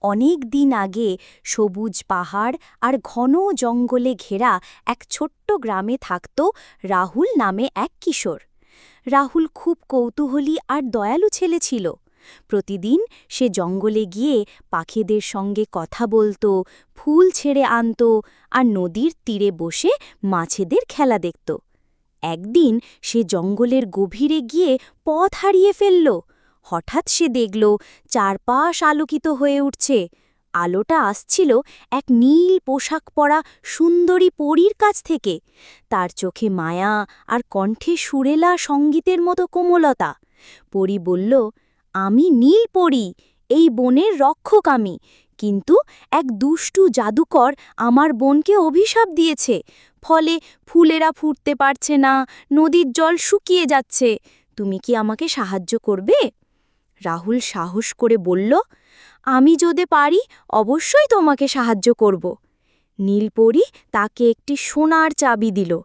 অনেক দিন আগে সবুজ পাহাড় আর ঘন জঙ্গলে ঘেরা এক ছোট্ট গ্রামে থাকত রাহুল নামে এক কিশোর। রাহুল খুব কৌতূহলী আর দয়ালু ছেলে ছিল। প্রতিদিন সে জঙ্গলে গিয়ে পাখিদের সঙ্গে কথা বলতো, ফুল ছেড়ে আনত আর নদীর তীরে বসে মাছেদের খেলা দেখত। একদিন সে জঙ্গলের গভীরে গিয়ে পথ হারিয়ে ফেলল। হঠাৎ সে দেখল চারপাশ আলোকিত হয়ে উঠছে। আলোটা আসছিল এক নীল পোশাক পরা সুন্দরী পরীর কাছ থেকে। তার চোখে মায়া আর কণ্ঠে সুরেলা সঙ্গীতের মতো কোমলতা। পরী বলল, আমি নীল পরী, এই বনের রক্ষক আমি। কিন্তু এক দুষ্টু জাদুকর আমার বোনকে অভিশাপ দিয়েছে। ফলে ফুলেরা ফুটতে পারছে না, নদীর জল শুকিয়ে যাচ্ছে। তুমি কি আমাকে সাহায্য করবে? রাহুল সাহস করে বলল, আমি যদি পারি, অবশ্যই তোমাকে সাহায্য করব। নীলপরি তাকে একটি সোনার চাবি দিল।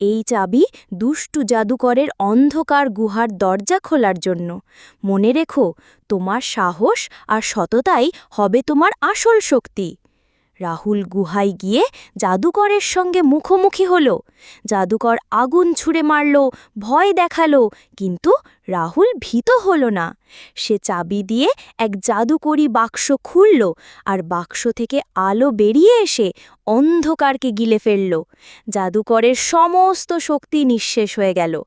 এই চাবি দুষ্টু জাদুকরের অন্ধকার গুহার দরজা খোলার জন্য। মনে রেখো, তোমার সাহস আর সততাই হবে তোমার আসল শক্তি। রাহুল গুহায় গিয়ে জাদুকরের সঙ্গে মুখোমুখি হল। জাদুকর আগুন ছুঁড়ে মারল, ভয় দেখাল, কিন্তু রাহুল ভীত হল না। সে চাবি দিয়ে এক জাদুকরি বাক্স খুলল আর বাক্স থেকে আলো বেরিয়ে এসে অন্ধকারকে গিলে ফেলল। জাদুকরের সমস্ত শক্তি নিঃশেষ হয়ে গেল।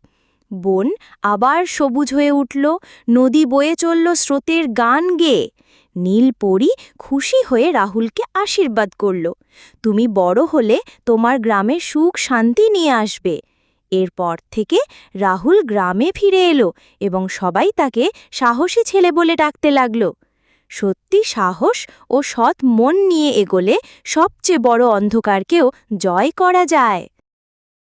বন আবার সবুজ হয়ে উঠল, নদী বয়ে চলল স্রোতের গান গেয়ে। নীলপরি খুশি হয়ে রাহুলকে আশীর্বাদ করল। তুমি বড় হলে তোমার গ্রামে সুখ শান্তি নিয়ে আসবে এরপর থেকে রাহুল গ্রামে ফিরে এলো এবং সবাই তাকে সাহসী ছেলে বলে ডাকতে লাগল। সত্যি সাহস ও সৎ মন নিয়ে এগোলে সবচেয়ে বড় অন্ধকারকেও জয় করা যায়।